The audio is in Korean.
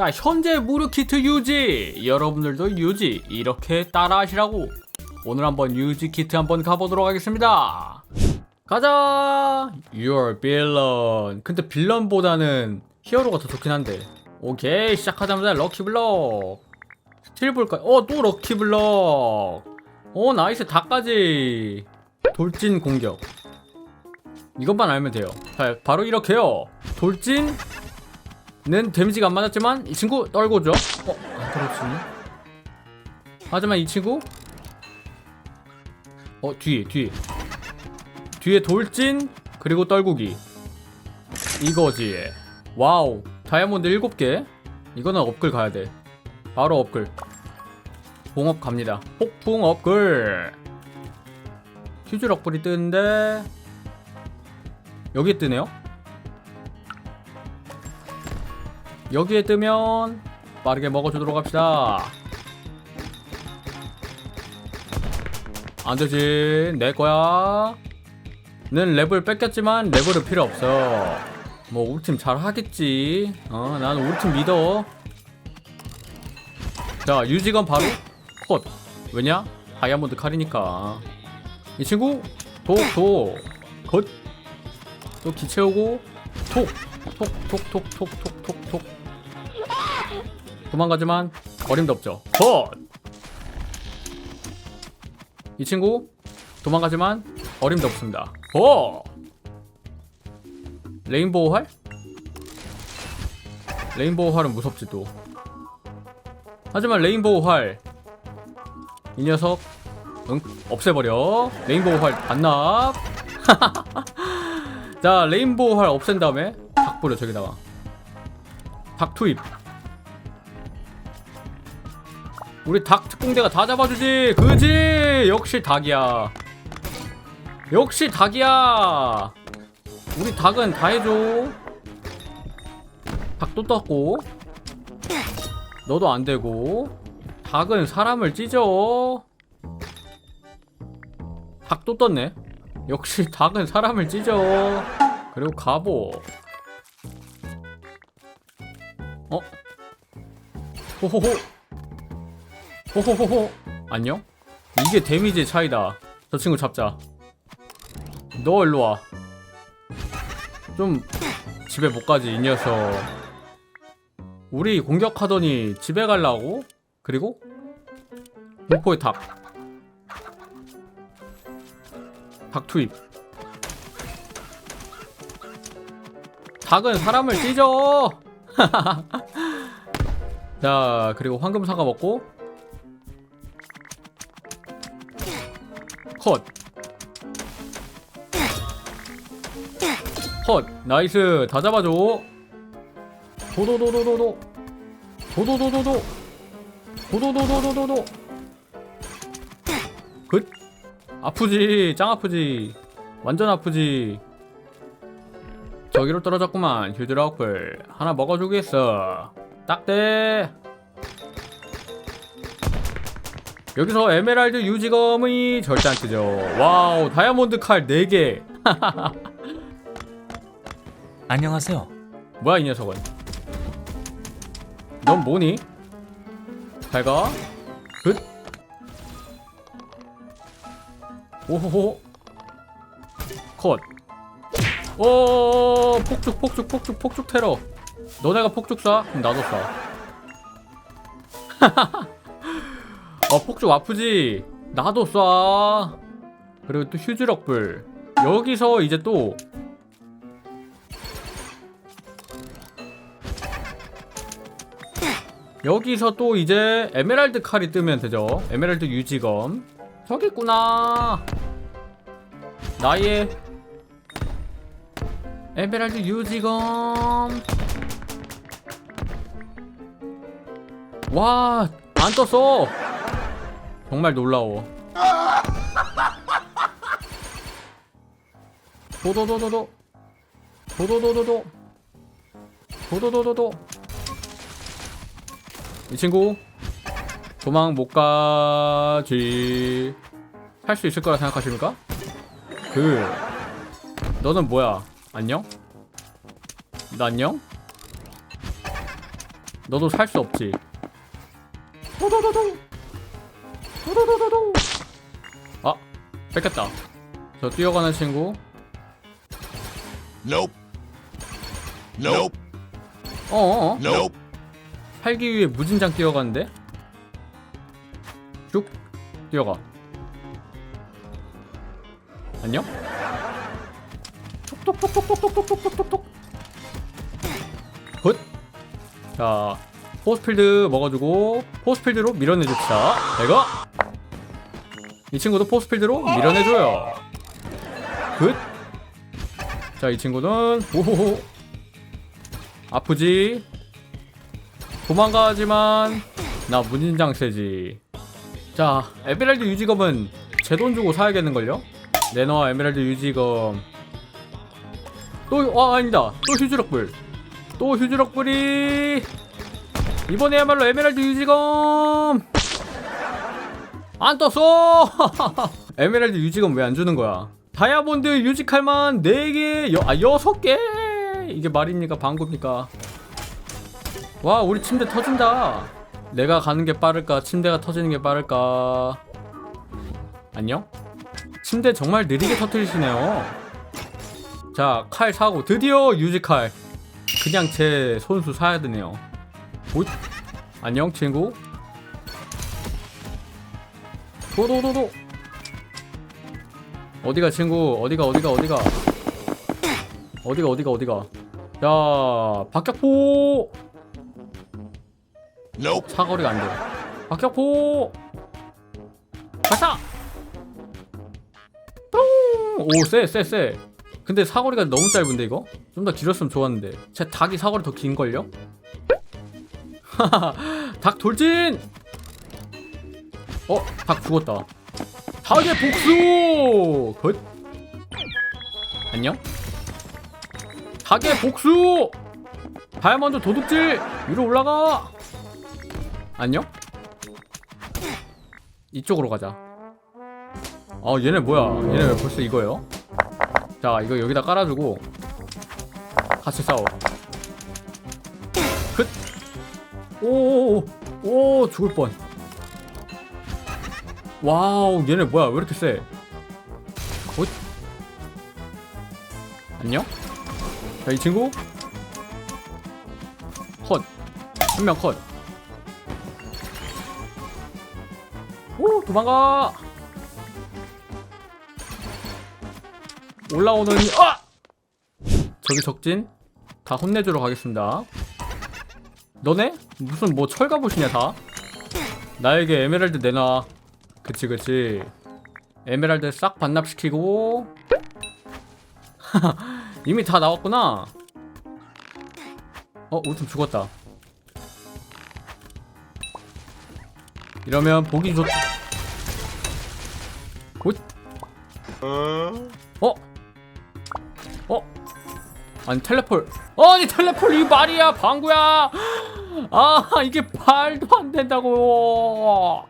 자, 현재 무료 키트 유지. 여러분들도 유지 이렇게 따라 하시라고. 오늘 한번 유지 키트 한번 가보도록 하겠습니다. 가자. You're villain. 근데 빌런보다는 히어로가 더 좋긴 한데. 오케이 시작하자마자 럭키 블럭. 스틸 볼까요? 어, 또 럭키 블럭. 오, 나이스 다까지. 돌진 공격. 이것만 알면 돼요. 자, 바로 이렇게요. 돌진 는 데미지가 안 맞았지만 이 친구 떨고죠. 어, 안 떨어지네. 하지만 이 친구 어 뒤에 뒤에 뒤에 돌진 그리고 떨구기 이거지. 와우 다이아몬드 7개 이거는 업글 가야 돼. 바로 업글. 봉업 갑니다. 폭풍 업글. 퓨즈 업글이 뜨는데 여기 뜨네요. 여기에 뜨면 빠르게 먹어주도록 합시다. 안 되지. 내 거야. 는 랩을 뺏겼지만 랩은 필요 없어. 뭐 우리 팀 잘 하겠지. 어, 나는 우리 팀 믿어. 자, 유지건 바로 컷. 왜냐? 다이아몬드 칼이니까. 이 친구 독, 독. 컷. 또 기채우고 톡. 톡, 톡, 톡, 톡, 톡, 톡, 톡. 도망가지만 어림도 없죠. 컷! 이 친구 도망가지만 어림도 없습니다. 컷! 레인보우 활? 레인보우 활은 무섭지 또. 하지만 레인보우 활. 이 녀석 응 없애버려. 레인보우 활 반납. 자 레인보우 활 없앤 다음에 닭 뿌려 저기다가 닭 투입. 우리 닭 특공대가 다 잡아주지. 그지? 역시 닭이야. 역시 닭이야. 우리 닭은 다 해줘. 닭도 떴고. 너도 안 되고. 닭은 사람을 찢어. 닭도 떴네. 역시 닭은 사람을 찢어. 그리고 갑오. 어? 호호호 호호호호 안녕? 이게 데미지의 차이다 저 친구 잡자 너 일로와 좀 집에 못 가지 이 녀석 우리 공격하더니 집에 갈라고? 그리고 공포의 닭. 닭 투입. 닭은 사람을 찢어. 자, 그리고 황금 사과 먹고 컷. 컷. 나이스. 다 잡아줘. 도도도도도도. 도도도도도. 도도도도도도도. 굿. 아프지. 짱 아프지. 완전 아프지. 저기로 떨어졌구만. 휴드라플. 하나 먹어주겠어. 딱대. 여기서 에메랄드 유지검이 절대 안 뜨죠. 와우, 다이아몬드 칼 4개. 안녕하세요. 뭐야 이 녀석은 넌 뭐니? 잘가 굿 오호호 컷 오 폭죽 폭죽 폭죽 폭죽 테러 너네가 폭죽 쏴? 그럼 나도 쏴 어 폭죽 아프지? 나도 쏴 그리고 또 휴즈럭불 여기서 이제 또 여기서 또 이제 에메랄드 칼이 뜨면 되죠. 에메랄드 유지검. 저기 있구나. 나의 에메랄드 유지검. 와, 안 떴어. 정말 놀라워. 도도도도도. 도도도도도. 도도도도도. 이 친구 도망 못 가지 할수 있을 거라 생각하십니까? 그 너는 뭐야 안녕? 나 안녕? 너도 살 수 없지. 도도도도. 도도도도도. 아, 뺏겼다. 저 뛰어가는 친구. Nope. Nope. 어어. Nope. 살기 위해 무진장 뛰어가는데? 쭉 뛰어가. 안녕? 톡톡톡톡톡톡톡톡톡톡. 굿. 자, 포스필드 먹어주고 포스필드로 밀어내줍시다. 내가 이 친구도 포스필드로 밀어내줘요. 굿. 자, 이 친구는 오호호 아프지? 도망가지만 나 무진장 세지. 자, 에메랄드 유지검은 제 돈 주고 사야겠는걸요? 내놔 에메랄드 유지검. 또, 아, 아니다. 또 휴지럭불. 또 휴지럭불이. 이번에야말로 에메랄드 유지검. 안 떴어! 에메랄드 유지검 왜안 주는 거야? 다이아몬드 유지칼만 4개, 여, 아, 6개! 이게 말입니까? 방구입니까? 와 우리 침대 터진다 내가 가는 게 빠를까 침대가 터지는 게 빠를까 안녕? 침대 정말 느리게 터뜨리시네요 자 칼 사고 드디어 유지칼 그냥 제 손수 사야 되네요 오, 안녕 친구 도도도도 어디가 친구 어디가 어디가 어디가 어디가 어디가 어디가 자 박격포. 사거리가 안 돼. 박격포! 발사! 뿅! 오, 쎄, 쎄, 쎄. 근데 사거리가 너무 짧은데, 이거? 좀 더 길었으면 좋았는데. 제 닭이 사거리 더 긴걸요? 닭 돌진! 어, 닭 죽었다. 닭의 복수! 굿! 안녕? 닭의 복수! 다이아몬드 도둑질! 위로 올라가! 안녕? 이쪽으로 가자. 아 얘네 뭐야? 얘네 왜 벌써 이거예요? 자 이거 여기다 깔아주고 같이 싸워. 끝. 오오오 오 죽을 뻔. 와우 얘네 뭐야 왜 이렇게 세? 어? 안녕? 자 이 친구 컷. 한 명 컷. 오 도망가 올라오는 아 저기 적진 다 혼내주러 가겠습니다 너네 무슨 뭐 철갑옷이냐 다 나에게 에메랄드 내놔 그치 그치. 에메랄드 싹 반납시키고. 이미 다 나왔구나. 어 우tum 죽었다. 이러면 보기 좋 굿. 어? 어? 아니 텔레폴. 아니 텔레폴 이 말이야 방구야. 아 이게 말도 안 된다고